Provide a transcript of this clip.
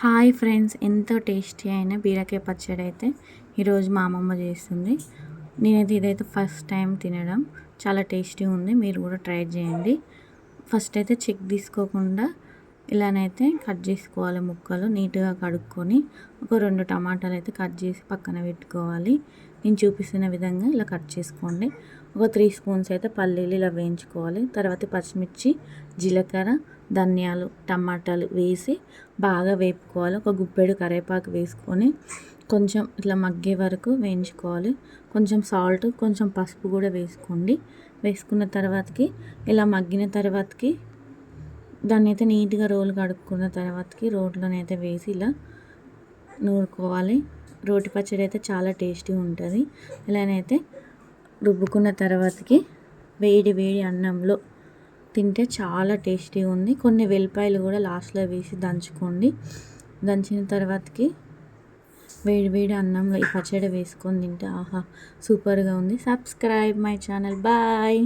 Hi friends ఎంతో tasty అయిన బీరకాయ పచ్చడి అయితే ఈరోజు మా అమ్మమ్మ చేస్తుంది. నేనైతే ఇదైతే ఫస్ట్ టైం తినడం. చాలా టేస్టీ ఉంది మీరు కూడా ట్రై చేయండి. ఫస్ట్ అయితే చెక్ తీసుకోకుండా ఇలానైతే కట్ చేసుకోవాలి ముక్కలు నీట్గా కడుక్కొని ఒక రెండు టమాటాలు అయితే కట్ చేసి పక్కన పెట్టుకోవాలి. నేను చూపిస్తున్న విధంగా ఇలా కట్ చేసుకోండి. ఒక త్రీ స్పూన్స్ అయితే పల్లీలు ఇలా వేయించుకోవాలి. తర్వాత పచ్చిమిర్చి జీలకర్ర ధనియాలు టమాటాలు వేసి బాగా వేపుకోవాలి. ఒక గుప్పెడు కరివేపాకు వేసుకొని కొంచెం ఇట్లా మగ్గే వరకు వేయించుకోవాలి. కొంచెం సాల్ట్ కొంచెం పసుపు కూడా వేసుకోండి. వేసుకున్న తర్వాతకి ఇలా మగ్గిన తర్వాతకి దాన్ని అయితే నీట్గా రోలు కడుక్కున్న తర్వాతకి రోట్లోనైతే వేసి ఇలా నూరుకోవాలి. రోటి పచ్చడి అయితే చాలా టేస్టీ ఉంటుంది. ఇలానైతే రుబ్బుకున్న తర్వాతకి వేడి వేడి అన్నంలో తింటే చాలా టేస్టీగా ఉంది. కొన్ని వెల్లిపాయలు కూడా లాస్ట్లో వేసి దంచుకోండి. దంచిన తర్వాతకి వేడి వేడి అన్నంలో ఈ పచ్చడి వేసుకొని తింటే ఆహా సూపర్గా ఉంది. Subscribe my channel. బాయ్.